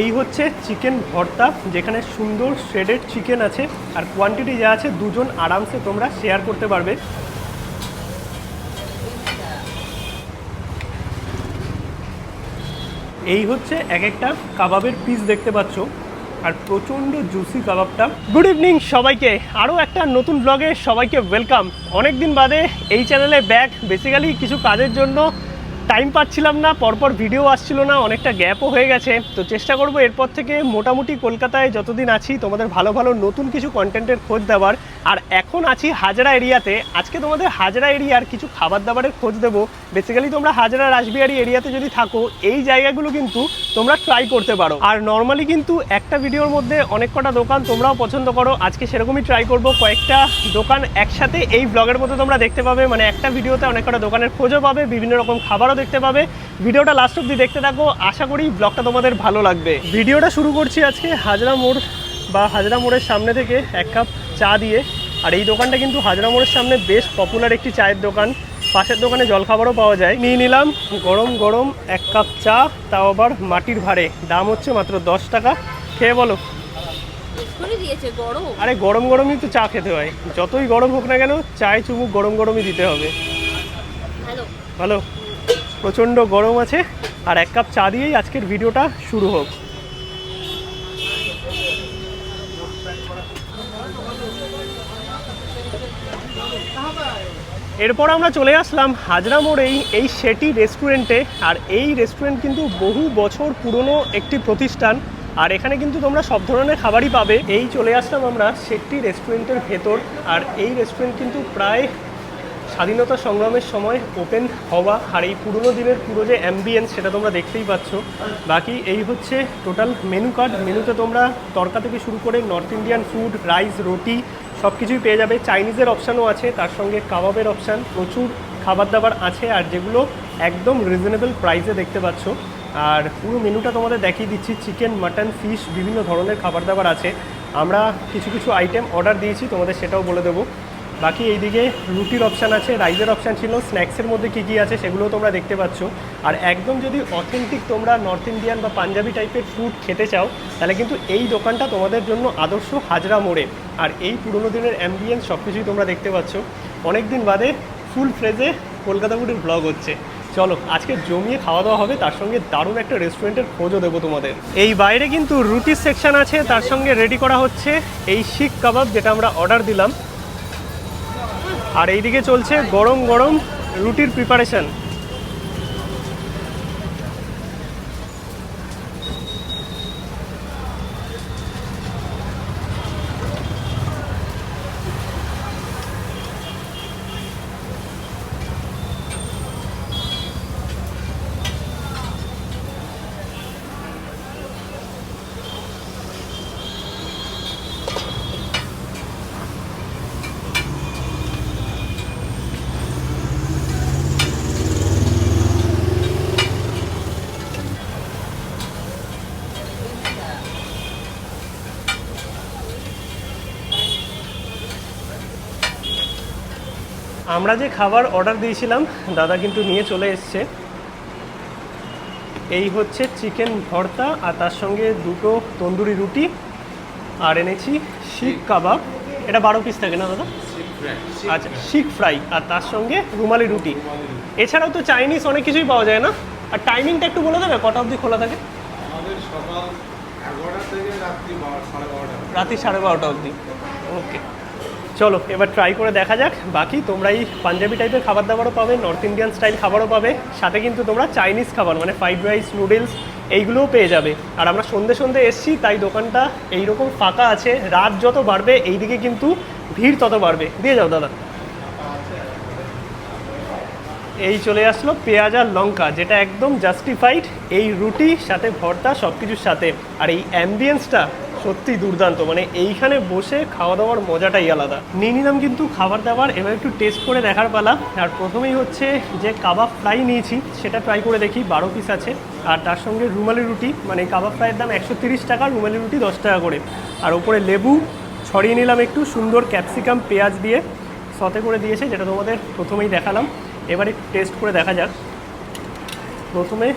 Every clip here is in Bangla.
এই হচ্ছে চিকেন ভর্তা, যেখানে সুন্দর শ্রেডেড চিকেন আছে, আর কোয়ান্টিটি যা আছে দুজন আরামসে তোমরা শেয়ার করতে পারবে। এই হচ্ছে এক একটা কাবাবের পিস দেখতে পাচ্ছ, আর প্রচণ্ড জুসি কাবাবটা। গুড ইভিনিং সবাইকে, আরও একটা নতুন ব্লগে সবাইকে ওয়েলকাম অনেক দিন বাদে এই চ্যানেলে ব্যাক বেসিক্যালি কিছু কাজের জন্য টাইম পাচ্ছিলাম না, পরপর ভিডিও আসছিল না, অনেকটা গ্যাপও হয়ে গেছে। তো চেষ্টা করব এরপর থেকে মোটামুটি কলকাতায় যতদিন আছি, তোমাদের ভালো ভালো নতুন কিছু কন্টেন্টের খোঁজ দেওয়ার। আর এখন আছি হাজরা এরিয়াতে। আজকে তোমাদের হাজরা এরিয়ার কিছু খাবার দাবারের খোঁজ দেবো। বেসিক্যালি তোমরা হাজরা রাসবিহারি এরিয়াতে যদি থাকো, এই জায়গাগুলো কিন্তু তোমরা ট্রাই করতে পারো। আর নর্মালি কিন্তু একটা ভিডিওর মধ্যে অনেক কটা দোকান তোমরাও পছন্দ করো। আজকে সেরকমই ট্রাই করব। কয়েকটা দোকান একসাথে এই ব্লগের মধ্যে তোমরা দেখতে পাবে। মানে একটা ভিডিওতে অনেক কটা দোকানের খোঁজও পাবে, বিভিন্ন রকম খাবারও দেখতে পাবে। ভিডিওটা লাস্ট অব্দি দেখতে থাকো। আশা করি ব্লগটা তোমাদের ভালো লাগবে। ভিডিওটা শুরু করছি আজকে হাজরা মোড় বা হাজরা মোড়ের সামনে থেকে এক কাপ চা দিয়ে। আর এই দোকানটা কিন্তু হাজরা মোড়ের সামনে বেশ পপুলার একটি চায়ের দোকান। পাশের দোকানে জলখাবারও পাওয়া যায়। নিয়ে নিলাম গরম গরম এক কাপ চা তাও আবার মাটির ভাড়ে। দাম হচ্ছে মাত্র দশ টাকা। খেয়ে বলো। আরে গরম গরমই তো চা খেতে হয়। যতই গরম হোক না কেন চায় চুমুক গরম গরমই দিতে হবে। ভালো প্রচণ্ড গরম আছে, আর এক কাপ চা দিয়েই আজকের ভিডিওটা শুরু হোক। এরপর আমরা চলে আসলাম হাজরা মোড়েই এই সেটি রেস্টুরেন্টে, আর এই রেস্টুরেন্ট কিন্তু বহু বছর পুরনো একটি প্রতিষ্ঠান, আর এখানে কিন্তু তোমরা সব ধরনের খাবারই পাবে। এই চলে আসলাম আমরা সেটি রেস্টুরেন্টের ভেতর, আর এই রেস্টুরেন্ট কিন্তু প্রায় স্বাধীনতা সংগ্রামের সময় ওপেন হওয়া আর এই পুরোনো দিনের পুরো যে অ্যাম্বিয়েন্স সেটা তোমরা দেখতেই পাচ্ছ। বাকি এই হচ্ছে টোটাল মেনু কার্ড মেনুতে তোমরা তরকা থেকে শুরু করে নর্থ ইন্ডিয়ান ফুড রাইস রুটি সব কিছুই পেয়ে যাবে। চাইনিজের অপশানও আছে, তার সঙ্গে কাবাবের অপশান প্রচুর খাবার দাবার আছে আর যেগুলো একদম রিজনেবল প্রাইসে দেখতে পাচ্ছ। আর পুরো মেনুটা তোমাদের দেখিয়ে দিচ্ছি। চিকেন মাটন ফিশ বিভিন্ন ধরনের খাবার দাবার আছে। আমরা কিছু কিছু আইটেম অর্ডার দিয়েছি, তোমাদের সেটাও বলে দেবো। বাকি এইদিকে রুটির অপশান আছে রাইসের অপশান ছিল স্ন্যাক্সের মধ্যে কী কী আছে সেগুলোও তোমরা দেখতে পাচ্ছ। আর একদম যদি অথেন্টিক তোমরা নর্থ ইন্ডিয়ান বা পাঞ্জাবি টাইপের ফুড খেতে চাও, তাহলে কিন্তু এই দোকানটা তোমাদের জন্য আদর্শ হাজরা মোড়ে। আর এই পুরোনো দিনের অ্যাম্বিয়েন্স সব কিছুই তোমরা দেখতে পাচ্ছ। অনেক দিন বাদে ফুল ফ্রেজে কলকাতা ফুডের ব্লগ হচ্ছে। চলো, আজকে জমিয়ে খাওয়া দাওয়া হবে, তার সঙ্গে দারুণ একটা রেস্টুরেন্টের খোঁজও দেবো তোমাদের। এই বাইরে কিন্তু রুটির সেকশন আছে, তার সঙ্গে রেডি করা হচ্ছে এই শিখ কাবাব যেটা আমরা অর্ডার দিলাম। আর এইদিকে চলছে গরম গরম রুটির প্রিপারেশন আমরা যে খাবার অর্ডার দিয়েছিলাম দাদা কিন্তু নিয়ে চলে এসছে। এই হচ্ছে চিকেন ভর্তা আর তার সঙ্গে দুটো তন্দুরি রুটি আর এনেছি শিখ কাবাব। এটা বারো পিস থাকে না দাদা? আচ্ছা শিখ ফ্রাই আর তার সঙ্গে রুমালি রুটি। এছাড়াও তো চাইনিজ অনেক কিছুই পাওয়া যায় না? আর টাইমিংটা একটু বলে দেবে কটা অবধি খোলা থাকে? আমাদের সকাল এগারোটা থেকে রাত্রি বারো সাড়ে বারোটা রাত্রি সাড়ে বারোটা অবধি। ওকে। চলো, এবার ট্রাই করে দেখা যাক। বাকি তোমরা এই পাঞ্জাবি টাইপের খাবার দাবারও পাবে নর্থ ইন্ডিয়ান স্টাইল খাবারও পাবে। সাথে কিন্তু তোমরা চাইনিজ খাবার মানে ফ্রাইড রাইস নুডলস এইগুলোও পেয়ে যাবে। আর আমরা সন্ধে সন্ধে এসছি, তাই দোকানটা এইরকম ফাঁকা আছে। রাত যত বাড়বে, এইদিকে কিন্তু ভিড় তত বাড়বে। দিয়ে যাও, দাদা। এই চলে আসলো পেঁয়াজ আর লঙ্কা, যেটা একদম জাস্টিফাইড এই রুটি, সাথে ভর্তা সব কিছুর সাথে। আর এই অ্যাম্বিয়েন্সটা সত্যি দুর্দান্ত। মানে এইখানে বসে খাওয়া দাওয়ার মজাটাই আলাদা। নিয়ে নিলাম কিন্তু খাবার দাবার এবার একটু টেস্ট করে দেখার পালা। আর প্রথমেই হচ্ছে যে কাবাব ফ্রাই নিয়েছি, সেটা ট্রাই করে দেখি, বারো পিস আছে। আর তার সঙ্গে রুমালি রুটি মানে কাবাব ফ্রাইয়ের দাম একশো তিরিশ টাকা, রুমালি রুটি দশ টাকা করে। আর ওপরে লেবু, ছড়িয়ে নিলাম একটু সুন্দর ক্যাপসিকাম পেঁয়াজ দিয়ে। সতে করে দিয়েছে, যেটা তোমাদের প্রথমেই দেখালাম। এবারে টেস্ট করে দেখা যাক। প্রথমে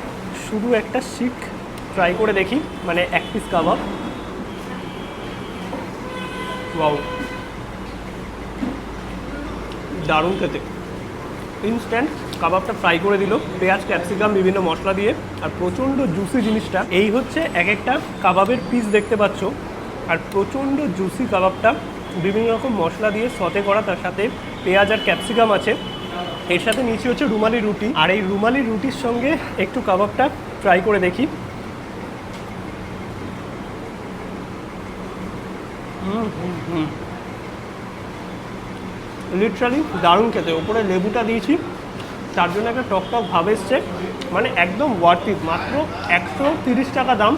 শুধু একটা শিক ট্রাই করে দেখি মানে এক পিস কাবাব। ওয়াও দারুণ খেতে। ইনস্ট্যান্ট কাবাবটা ফ্রাই করে দিল, পেঁয়াজ ক্যাপসিকাম বিভিন্ন মশলা দিয়ে, আর প্রচণ্ড জুসি জিনিসটা। এই হচ্ছে এক একটা কাবাবের পিস দেখতে পাচ্ছ। আর প্রচণ্ড জুসি কাবাবটা, বিভিন্ন রকম মশলা দিয়ে সতে করা, তার সাথে পেঁয়াজ আর ক্যাপসিকাম আছে। এর সাথে নিচে হচ্ছে রুমালি রুটি। আর এই রুমালি রুটির সঙ্গে একটু কাবাবটা ট্রাই করে দেখি। লিটারালি দারুণ খেতে। ওপরে লেবুটা দিয়েছি। তার জন্য একটা টক টক ভাব এসছে। মানে একদম ওয়ার্থি মাত্র একশো তিরিশ টাকা দাম।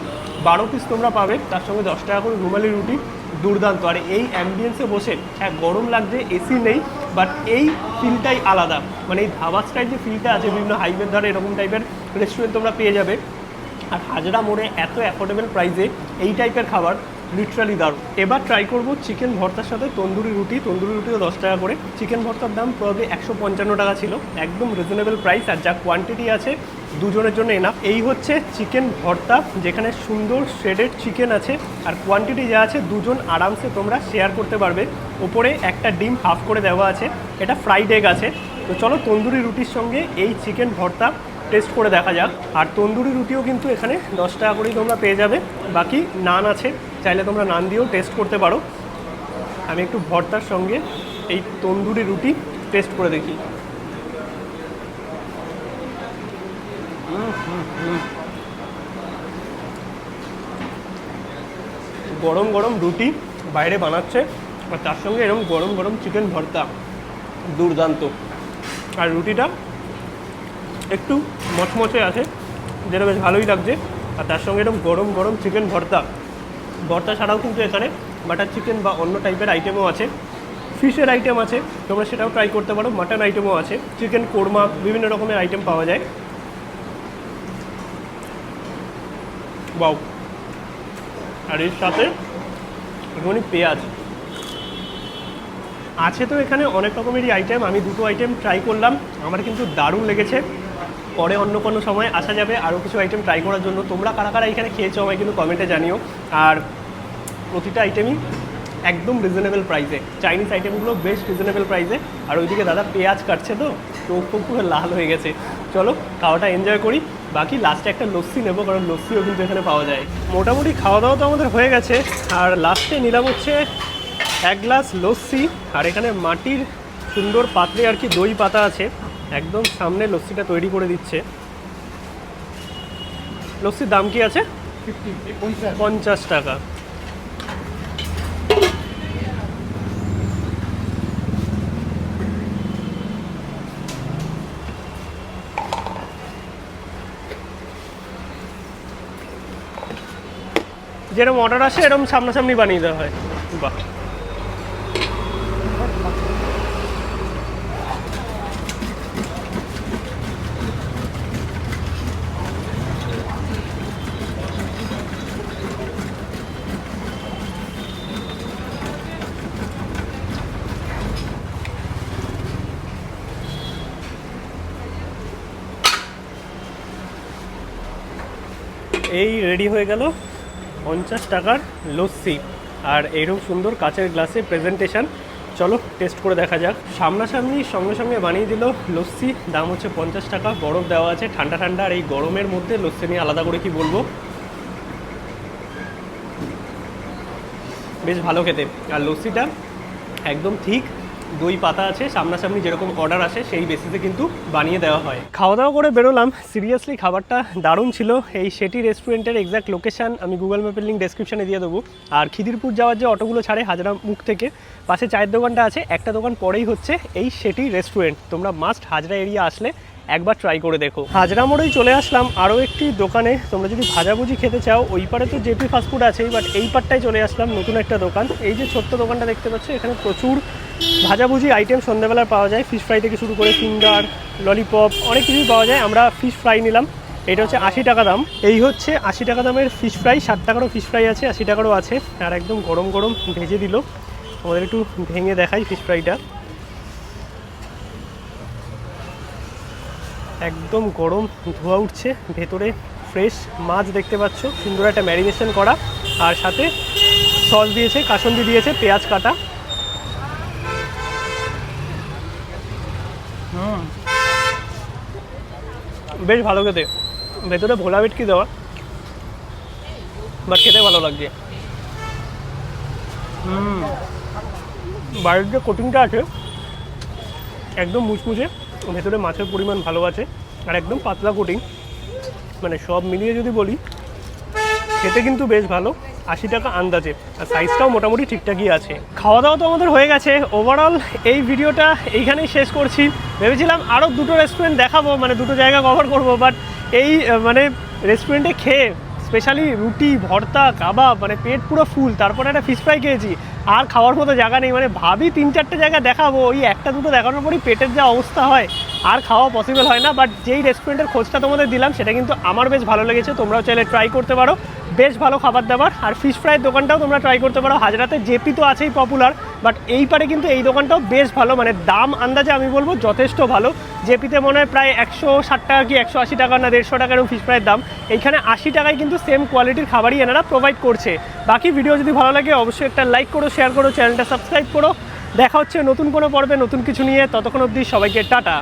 বারো পিস তোমরা পাবে। তার সঙ্গে দশ টাকা করে রুমালি রুটি। দুর্দান্ত। আর এই অ্যাম্বিয়েন্সে বসে হ্যাঁ গরম লাগছে এসি নেই বাট এই ফিলটাই আলাদা। মানে এই ধাবা স্টাইল যে ফিলটা আছে, বিভিন্ন হাইওয়ের ধারে এরকম টাইপের রেস্টুরেন্ট তোমরা পেয়ে যাবে। আর হাজরা মোড়ে এত অ্যাফোর্ডেবল প্রাইসে এই টাইপের খাবার। লিটারালি দারুণ। এবার ট্রাই করব চিকেন ভর্তার সাথে তন্দুরি রুটি। তন্দুরি রুটিও দশ টাকা করে। চিকেন ভর্তার দাম প্রবলি একশো পঞ্চান্ন টাকা ছিল। একদম রিজনেবল প্রাইস আর যা কোয়ান্টিটি আছে, দুজনের জন্য এনাফ এই হচ্ছে চিকেন ভর্তা, যেখানে সুন্দর শেডেড চিকেন আছে। আর কোয়ান্টিটি যা আছে, দুজন আরামসে তোমরা শেয়ার করতে পারবে। ওপরে একটা ডিম হাফ করে দেওয়া আছে। এটা ফ্রাইড এগ আছে। তো চলো তন্দুরি রুটির সঙ্গে এই চিকেন ভর্তা টেস্ট করে দেখা যাক। আর তন্দুরি রুটিও কিন্তু এখানে দশ টাকা করেই তোমরা পেয়ে যাবে। বাকি নান আছে। চাইলে তোমরা নান দিয়েও টেস্ট করতে পারো। আমি একটু ভর্তার সঙ্গে এই তন্দুরি রুটি টেস্ট করে দেখি। গরম গরম রুটি বাইরে বানাচ্ছে, আর তার সঙ্গে এরকম গরম গরম চিকেন ভর্তা, দুর্দান্ত। আর রুটিটা একটু মচমচে আছে যেটা বেশ ভালোই লাগছে, আর তার সঙ্গে এরকম গরম গরম চিকেন ভর্তা। ভর্তা ছাড়াও কিন্তু এখানে বাটার চিকেন বা অন্য টাইপের আইটেমও আছে। ফিশের আইটেম আছে, তোমরা সেটাও ট্রাই করতে পারো। মাটন আইটেমও আছে। চিকেন কোরমা বিভিন্ন রকমের আইটেম পাওয়া যায়। বাউ আর এর সাথে একটুখানি পেঁয়াজ। আছে তো এখানে অনেক রকমেরই আইটেম আমি দুটো আইটেম ট্রাই করলাম। আমার কিন্তু দারুণ লেগেছে। পরে অন্য কোনো সময় আসা যাবে। আরও কিছু আইটেম ট্রাই করার জন্য। তোমরা কারা কারা এখানে খেয়েছো আমায় কিন্তু কমেন্টে জানিও। আর প্রতিটা আইটেমই একদম রিজনেবল প্রাইসে চাইনিজ আইটেমগুলো বেশ রিজনেবল প্রাইসে আর ওইদিকে দাদা পেঁয়াজ কাটছে তো চোখ ফোক পুরো লাল হয়ে গেছে। চলো, খাওয়াটা এনজয় করি। বাকি লাস্টে একটা লস্যি নেব, কারণ লস্যিও কিন্তু এখানে পাওয়া যায়। মোটামুটি খাওয়া দাওয়া তো আমাদের হয়ে গেছে। আর লাস্টে নিলাম হচ্ছে এক গ্লাস লস্যি। আর এখানে মাটির সুন্দর পাত্রে আর কি দই পাতা আছে। একদম সামনে লস্যিটা তৈরি করে দিচ্ছে। লস্যির দাম কি আছে? পঞ্চাশ টাকা। যেরকম অর্ডার আসে, এরকম সামনাসামনি বানিয়ে দেওয়া হয়। বাহ। এই রেডি হয়ে গেল পঞ্চাশ টাকার লস্যি। আর এইরকম সুন্দর কাঁচের গ্লাসে প্রেজেন্টেশন চলো টেস্ট করে দেখা যাক। সামনাসামনি সঙ্গে সঙ্গে বানিয়ে দিল লস্যি। দাম হচ্ছে পঞ্চাশ টাকা, বরফ দেওয়া আছে। ঠান্ডা ঠান্ডা আর এই গরমের মধ্যে লস্যি নিয়ে আলাদা করে কি বলব? বেশ ভালো খেতে। আর লস্যিটা একদম ঠিক দই পাতা আছে, সামনাসামনি যেরকম অর্ডার আসে, সেই বেসিসে কিন্তু বানিয়ে দেওয়া হয়। খাওয়া দাওয়া করে বেরোলাম। সিরিয়াসলি খাবারটা দারুণ ছিল। এই সেটি রেস্টুরেন্টের এক্সাক্ট লোকেশন আমি গুগল ম্যাপের লিঙ্ক ডেসক্রিপশনে দিয়ে দেবো। আর খিদিরপুর যাওয়ার যে অটোগুলো ছাড়ে হাজরা মুখ থেকে, পাশে চায়ের দোকানটা আছে, একটা দোকান পরেই হচ্ছে এই সেটি রেস্টুরেন্ট তোমরা মাস্ট হাজরা এরিয়া আসলে একবার ট্রাই করে দেখো। হাজরা মোড়েই চলে আসলাম আরও একটি দোকানে। তোমরা যদি ভাজাভুজি খেতে চাও, ওই পারে তো জেপি ফাস্টফুড আছেই বাট এই পারটায় চলে আসলাম নতুন একটা দোকান। এই যে ছোট্ট দোকানটা দেখতে পাচ্ছ, এখানে প্রচুর ভাজাভুজি আইটেম সন্ধ্যাবেলা পাওয়া যায়। ফিশ ফ্রাই থেকে শুরু করে ফিঙ্গার ললিপপ অনেক কিছুই পাওয়া যায়। আমরা ফিশ ফ্রাই নিলাম। এটা হচ্ছে আশি টাকা দাম। এই হচ্ছে আশি টাকা দামের ফিশ ফ্রাই ষাট টাকারও ফিশ ফ্রাই আছে, আশি টাকারও আছে। আর একদম গরম গরম ভেজে দিল। আমাদের একটু ভেঙে দেখাই ফিশ ফ্রাইটা একদম গরম ধোয়া উঠছে। ভেতরে ফ্রেশ মাছ দেখতে পাচ্ছ। সুন্দর একটা ম্যারিনেশন করা। আর সাথে সস দিয়েছে, কাসন্দি দিয়েছে, পেঁয়াজ কাটা। বেশ ভালো খেতে। ভেতরে ভোলা ভেটকি দেওয়া বাট খেতে ভালো লাগছে। হুম বাইরের যে কোটিংটা আছে, একদম মুচমুচে, ভেতরে মাছের পরিমাণ ভালো আছে, আর একদম পাতলা কোটিং মানে সব মিলিয়ে যদি বলি, খেতে কিন্তু বেশ ভালো, আশি টাকা আন্দাজে, আর সাইজটাও মোটামুটি ঠিকঠাকই আছে। খাওয়া দাওয়া তো আমাদের হয়ে গেছে। ওভারঅল এই ভিডিওটা এইখানেই শেষ করছি। ভেবেছিলাম আরও দুটো রেস্টুরেন্ট দেখাবো মানে দুটো জায়গা কভার করব বাট এই মানে রেস্টুরেন্টে খেয়ে স্পেশালি রুটি, ভর্তা, কাবাব মানে পেট পুরো ফুল তারপরে একটা ফিশ ফ্রাই খেয়েছি, আর খাওয়ার মতো জায়গা নেই মানে ভাবি তিন চারটে জায়গা দেখাবো, ওই একটা দুটো দেখানোর পরই পেটের যা অবস্থা হয়, আর খাওয়া পসিবল হয় না বাট যেই রেস্টুরেন্টের খোঁজটা তোমাদের দিলাম, সেটা কিন্তু আমার বেশ ভালো লেগেছে, তোমরাও চাইলে ট্রাই করতে পারো। বেশ ভালো খাবার দাবার। আর ফিশ ফ্রাইয়ের দোকানটাও তোমরা ট্রাই করতে পারো। হাজরাতে জেপি তো আছেই পপুলার বাট এই পারে কিন্তু এই দোকানটাও বেশ ভালো। মানে দাম আন্দাজে আমি বলব যথেষ্ট ভালো। জেপিতে মনে হয় প্রায় একশো ষাট টাকা কি একশো আশি টাকা না দেড়শো টাকার ফিশ ফ্রাইয়ের দাম। এইখানে আশি টাকায় কিন্তু সেম কোয়ালিটির খাবারই এনারা প্রোভাইড করছে। বাকি ভিডিও যদি ভালো লাগে অবশ্যই একটা লাইক করো শেয়ার করো চ্যানেলটা সাবস্ক্রাইব করো। দেখা হচ্ছে নতুন কোনো পর্বে নতুন কিছু নিয়ে। ততক্ষণ অবধি সবাইকে টাটা।